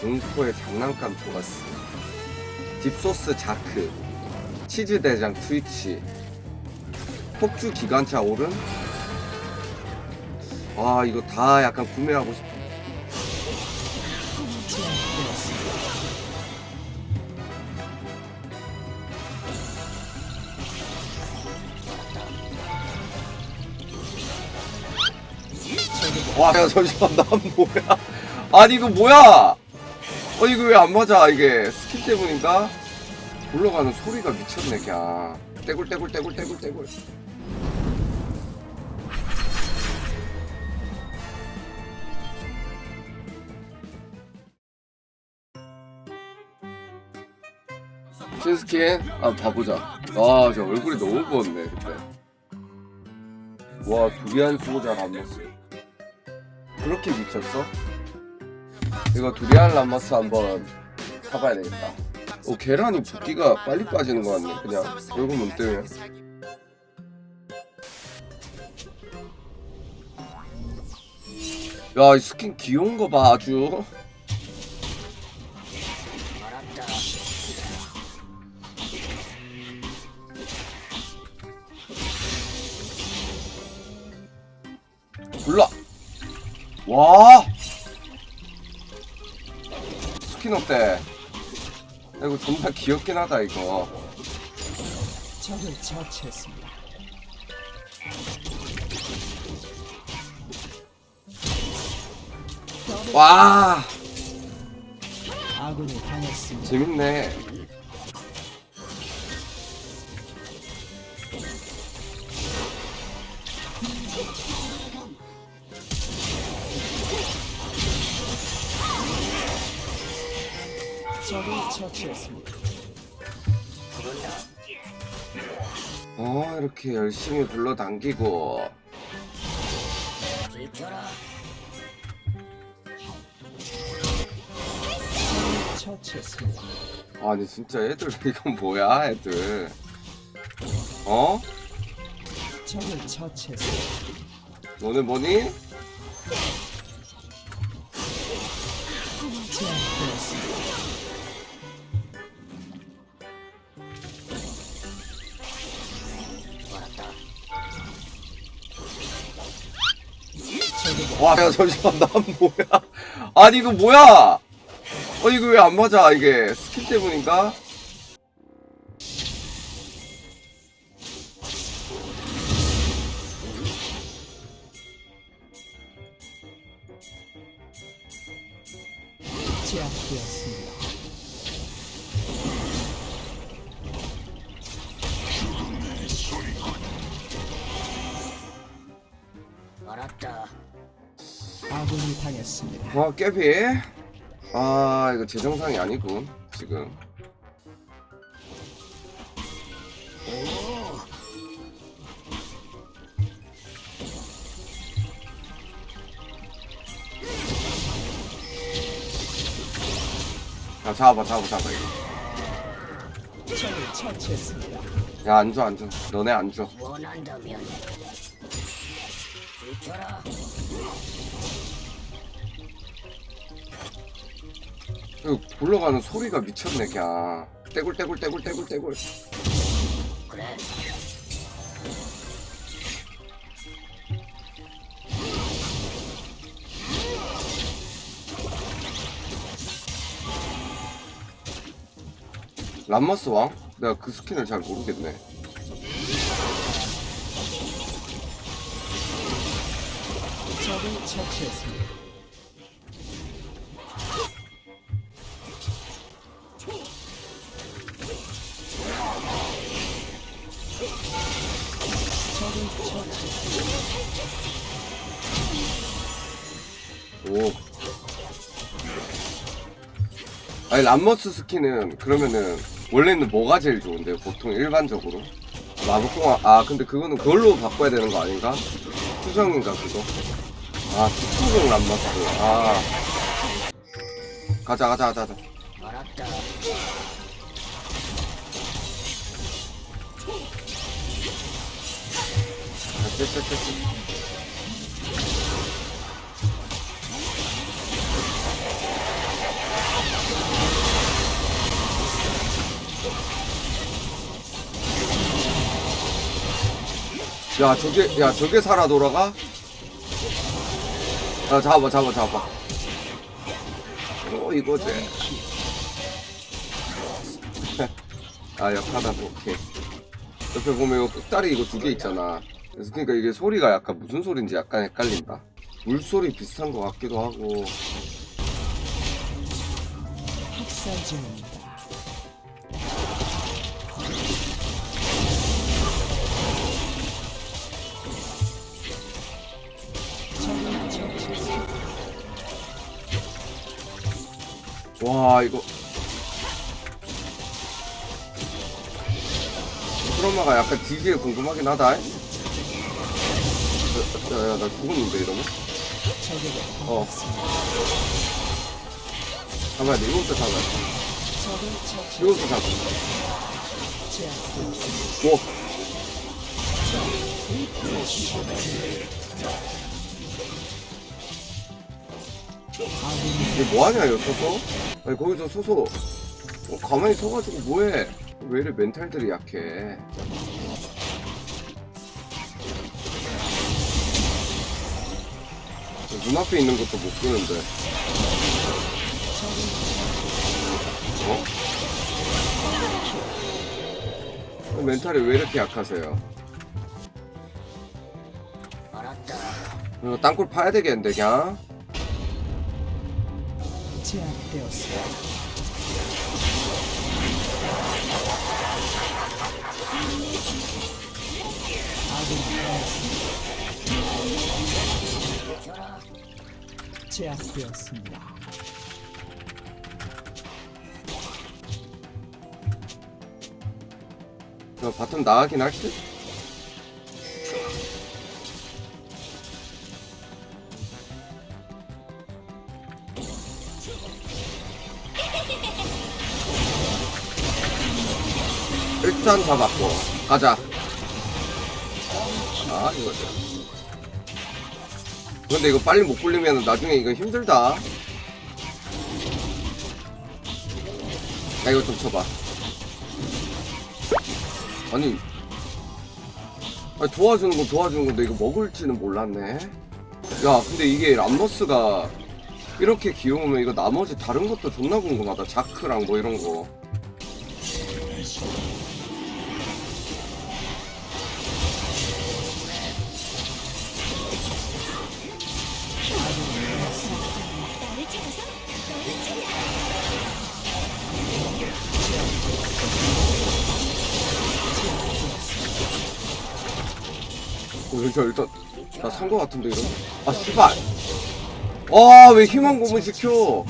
공포의 장난감 좋았어. 딥소스 자크, 치즈 대장 트위치, 폭주 기관차 오른. 아 이거 다 약간 구매하고 싶어. 와, 야, 잠시만, 난 뭐야? 아니, 이거 뭐야? 어, 이거 왜 안 맞아? 이게 스킬 때문인가? 굴러가는 소리가 미쳤네, 그냥. 떼굴, 떼굴, 떼굴, 떼굴, 떼굴. 신스킨? 아, 봐보자. 와, 저 얼굴이 너무 부었네, 그때. 와, 두리안 수호자 람머스. 그렇게 미쳤어? 이거 두리안 람머스 한번 사봐야 되겠다. 어, 계란이 붓기가 빨리 빠지는 것 같네, 그냥. 얼굴만 때문에. 야, 이 스킨 귀여운 거 봐, 아주. 몰라. 와. 스킨 어때? 야, 이거 존나 귀엽긴 하다 이거. 적을 처치했습니다. 와. 아군이 당했습니다. 재밌네. 적을 처치했습니다. 어 이렇게 열심히 불러당기고 처치했습니다. 아니 진짜 애들 이건 뭐야 애들 어? 적을 처치했습니다. 너네 뭐니? 와 야 잠시만 난 뭐야 아니 이거 뭐야 어 이거 왜 안 맞아 이게 스킬 때문인가? 제압되었습니다. 아군이 당했습니다. 와 깨비. 아 이거 제 정상이 아니군 지금. 야 잡아봐 잡아 잡아 이거. 적을 처치했습니다. 야 안줘 안줘 너네 안줘 원한다면 지켜라 굴러가는 소리가 미쳤네 그냥 떼굴 떼굴 떼굴 떼굴 떼굴 그래 람머스 왕? 내가 그 스킨을 잘 모르겠네 적을 처치했습니다. 오. 아니 람머스 스킨은 그러면은 원래는 뭐가 제일 좋은데 보통 일반적으로? 마법공학 아 근데 그거는 그걸로 바꿔야 되는 거 아닌가? 수정인가 그거? 아 특수공 람머스. 아. 가자 가자 가자 가자. 됐어 됐어 야 저게 야 저게 살아 돌아가? 야 잡아 잡아 잡아 오 이거지 아 역하다 오케이. 옆에 보면 끝다리 이거 두 개 있잖아. 그래서 그러니까 이게 소리가 약간 무슨 소리인지 약간 헷갈린다. 물소리 비슷한 것 같기도 하고. 중 와 이거. 트라마가 약간 디지에 궁금하긴 하다. 야야 나 죽었는데 이러면? 어. 잡아야 돼 이거부터 잡아야 돼 이거부터 잡아. 제 이게 뭐하냐 이거 서서 아니 거기서 서서 어, 가만히 서가지고 뭐해? 왜 이래 멘탈들이 약해? 눈앞에 있는 것도 못 끄는데. 어? 어, 멘탈이 왜 이렇게 약하세요? 이거 땅굴 파야 되겠는데 그냥 제압되었습니다. 아군이. 제압되었습니다. 저 바텀 나가긴 할 듯? 일단 잡았고 가자. 아 이거지 근데 이거 빨리 못 굴리면 나중에 이거 힘들다. 야 이거 좀 쳐봐. 아니 아니 도와주는 건 도와주는 건데 이거 먹을지는 몰랐네. 야 근데 이게 람버스가 이렇게 귀여우면 이거 나머지 다른 것도 존나 궁금하다. 자크랑 뭐 이런 거 어, 일단 나 산 거 같은데 이런 아 씨발 아왜 희망 고문 시켜.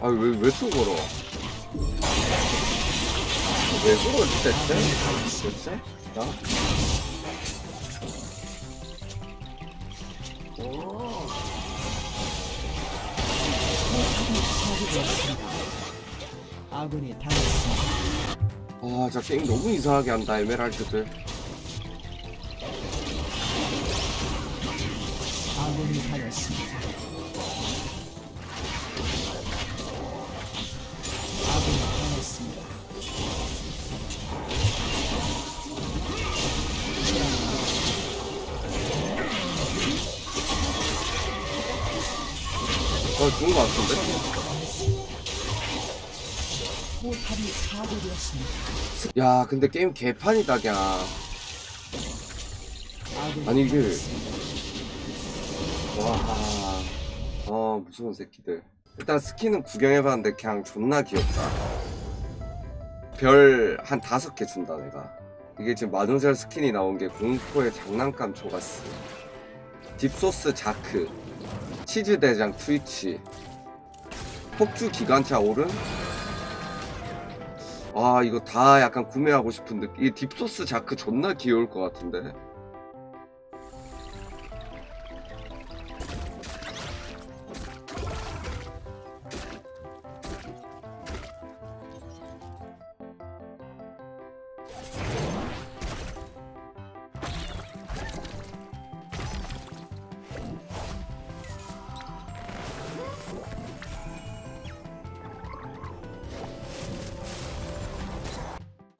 아왜왜 또 걸어 왜 걸어 진짜 진짜 나 파괴되었습니다. 아군이 당했습니다. 아, 저 게임 너무 이상하게 한다, 에메랄드들. 아군이 당했습니다. 아군이 당했습니다. 아, 좋은 거 같은데? 포탑이 파괴되었습니다. 야, 근데 게임 개판이다, 그냥. 아니, 이게- 당했습니다. 와, 아, 무서운 새끼들. 일단 스킨은 구경해봤는데 그냥 존나 귀엽다. 별 한 다섯 개 준다, 내가. 이게 지금 마누젤 스킨이 나온 게 공포의 장난감 초가스. 딥소스 자크. 치즈 대장 트위치. 폭주 기관차 오른. 아, 이거 다 약간 구매하고 싶은데. 이 딥소스 자크 존나 귀여울 것 같은데.